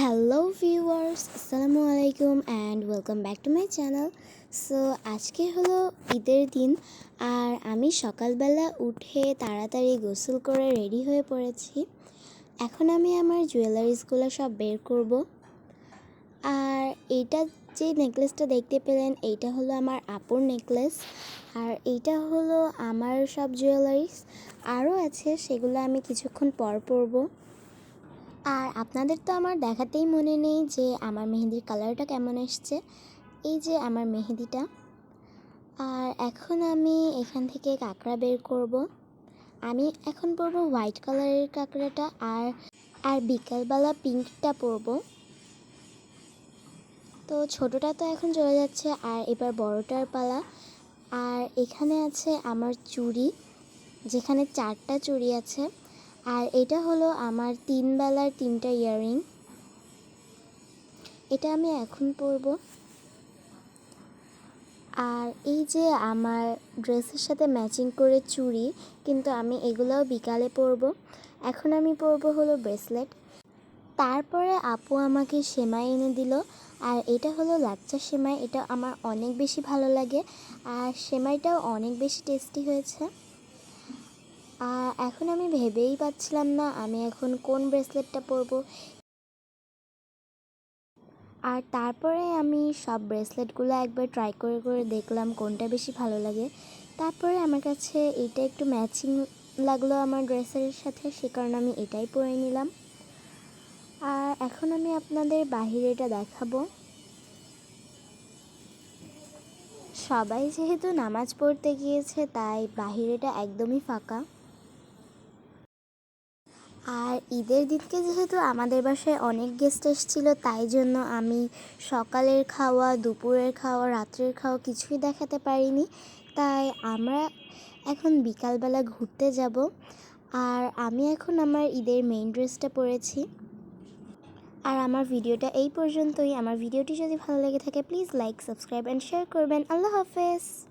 Hello viewers আসসালামু আলাইকুম and welcome back to my channel so আজকে হলো ঈদের দিন আর আমি সকালবেলা উঠে তাড়াতাড়ি গোসল করে রেডি হয়ে পড়েছি। এখন আমি আমার জুয়েলারিসগুলো সব বের করব। আর এইটা যে নেকলেসটা দেখতে পেলেন, এইটা হলো আমার আপুর নেকলেস আর এইটা হলো আমার সব জুয়েলারিস আরও আছে, সেগুলো আমি কিছুক্ষণ পর পরবো। আর আপনাদের তো আমার দেখাতেই মনে নেই যে আমার মেহেদির কালারটা কেমন এসছে। এই যে আমার মেহেদিটা আর এখন আমি এখান থেকে কাঁকড়া বের করব। আমি এখন পরব হোয়াইট কালারের কাঁকড়াটা আর আর বিকালবেলা পিঙ্কটা পরব। তো ছোটোটা তো এখন চলে যাচ্ছে, আর এবার বড়টার পালা। আর এখানে আছে আমার চুড়ি, যেখানে চারটা চুড়ি আছে। আর এটা হলো আমার তিন বেলার তিনটা ইয়াররিং এটা আমি এখন পরব। আর এই যে আমার ড্রেসের সাথে ম্যাচিং করে চুড়ি, কিন্তু আমি এগুলোও বিকালে পরব। এখন আমি পরব হলো ব্রেসলেট। তারপরে আপু আমাকে সেমাই এনে দিল। আর এটা হলো লাচ্চা সেমাই, এটা আমার অনেক বেশি ভালো লাগে। আর সেমাইটাও অনেক বেশি টেস্টি হয়েছে। এখন আমি ভেবেই পাচ্ছিলাম না আমি এখন কোন ব্রেসলেটটা পরবো। আর তারপরে আমি সব ব্রেসলেটগুলো একবার ট্রাই করে করে দেখলাম কোনটা বেশি ভালো লাগে। তারপরে আমার কাছে এটা একটু ম্যাচিং লাগল আমার ড্রেসের সাথে, সে কারণে আমি এটাই পরে নিলাম। আর এখন আমি আপনাদের বাহিরেটা দেখাবো। সবাই যেহেতু নামাজ পড়তে গিয়েছে, তাই বাহিরেটা একদমই ফাঁকা। আর ঈদের দিনকে যেহেতু আমাদের বাসায় অনেক গেস্ট এসেছিল, তাই জন্য আমি সকালের খাওয়া, দুপুরের খাওয়া, রাত্রের খাওয়া কিছুই দেখাতে পারিনি। তাই আমরা এখন বিকালবেলা ঘুরতে যাব। আর আমি এখন আমার ঈদের মেইন ড্রেসটা পরেছি। আর আমার ভিডিওটা এই পর্যন্তই। আমার ভিডিওটি যদি ভালো লেগে থাকে please like subscribe and share করবেন। আল্লাহ হাফেজ।